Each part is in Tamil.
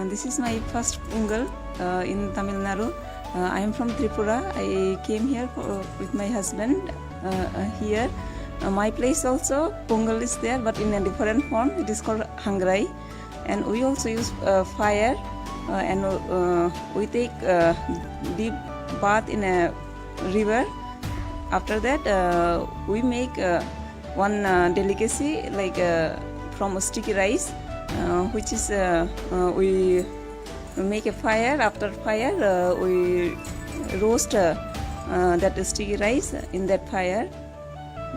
Uh, this is my first Pongal uh, in Tamil Nadu. Uh, I am from Tripura. I came here for, uh, with my husband uh, uh, here. My place also, Pongal is there, but in a different form. It is called Hangrai. And we also use fire and we take deep bath in a river. After that, we make one delicacy like from sticky rice, which is uh, uh, we make a fire. After fire, uh, we roast uh, uh, that sticky rice in that fire.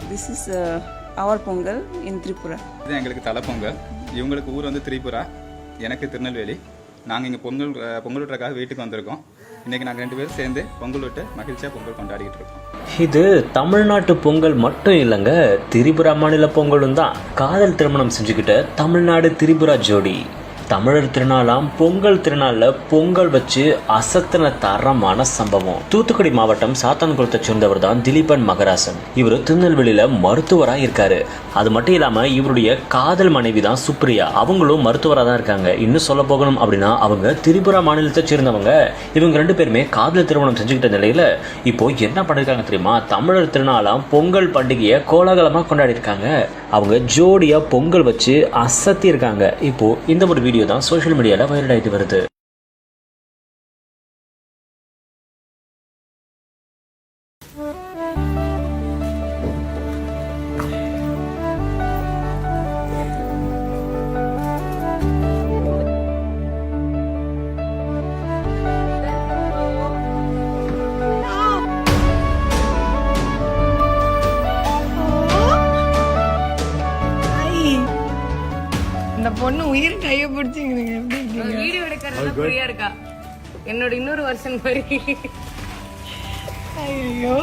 This is uh, our pongal in Tripura. இது எங்களுக்கு தலைப்பொங்கல் இவங்களுக்கு ஊர் வந்து திரிபுரா எனக்கு திருநெல்வேலி நாங்கள் இங்கே பொங்கல் அஹ், பொங்கல் விட்டுறக்காக வீட்டுக்கு வந்திருக்கோம் இன்றைக்கி நாங்கள் ரெண்டு பேரும் சேர்ந்து பொங்கல் விட்டு மகிழ்ச்சியாக பொங்கல் கொண்டாடிக்கிட்டு இருக்கோம். இது தமிழ்நாட்டு பொங்கல் மட்டும் இல்லைங்க திரிபுரா மாநில பொங்கலும் தான். காதல் திருமணம் செஞ்சுக்கிட்ட தமிழ்நாடு திரிபுரா ஜோடி. தமிழர் திருநாளாம் பொங்கல் திருநாளில் பொங்கல் வச்சு அசத்தின தரமான சம்பவம். தூத்துக்குடி மாவட்டம் சாத்தான்குளத்தை சேர்ந்தவர் தான் திலீபன் மகராசன். இவர் திருநெல்வேலியில மருத்துவராக இருக்காரு. அது மட்டும் இல்லாம இவருடைய காதல் மனைவி தான் சுப்ரியா. அவங்களும் மருத்துவராக தான் இருக்காங்க. இன்னும் சொல்ல போகணும் அப்படின்னா அவங்க திரிபுரா மாநிலத்தை சேர்ந்தவங்க. இவங்க ரெண்டு பேருமே காதல் திருமணம் செஞ்சுக்கிட்ட நிலையில இப்போ என்ன பண்ணிருக்காங்க தெரியுமா? தமிழர் திருநாளாம் பொங்கல் பண்டிகையை கோலாகலமாக கொண்டாடி இருக்காங்க அவங்க ஜோடியா பொங்கல் வச்சு அசத்தி இருக்காங்க இப்போ இந்த ஒரு வீடியோ தான் சோஷியல் மீடியாவில் வைரல் ஆகிட்டு வருது. பொண்ணு உயிர் கைய பிடிச்சிங்க எப்படி இருக்கீங்க? வீடியோ எடுக்கிறதுல ஃப்ரீயா இருக்கா? என்னோட இன்னொரு வருஷன் மாதிரி. ஐயோ.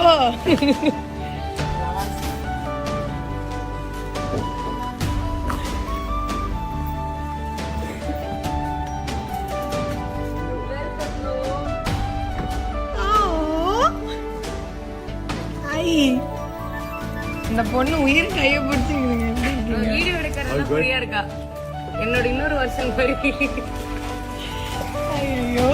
இந்த பொண்ணு உயிர் கைய பிடிச்சிங்க எப்படி இருக்கீங்க? வீடியோ எடுக்கிறதுல ஃப்ரீயா இருக்கா? என்னோட இன்னொரு வருஷம் ஐயோ.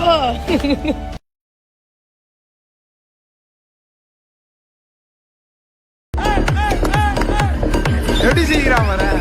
எப்படி சீக்கிரம் வரேன்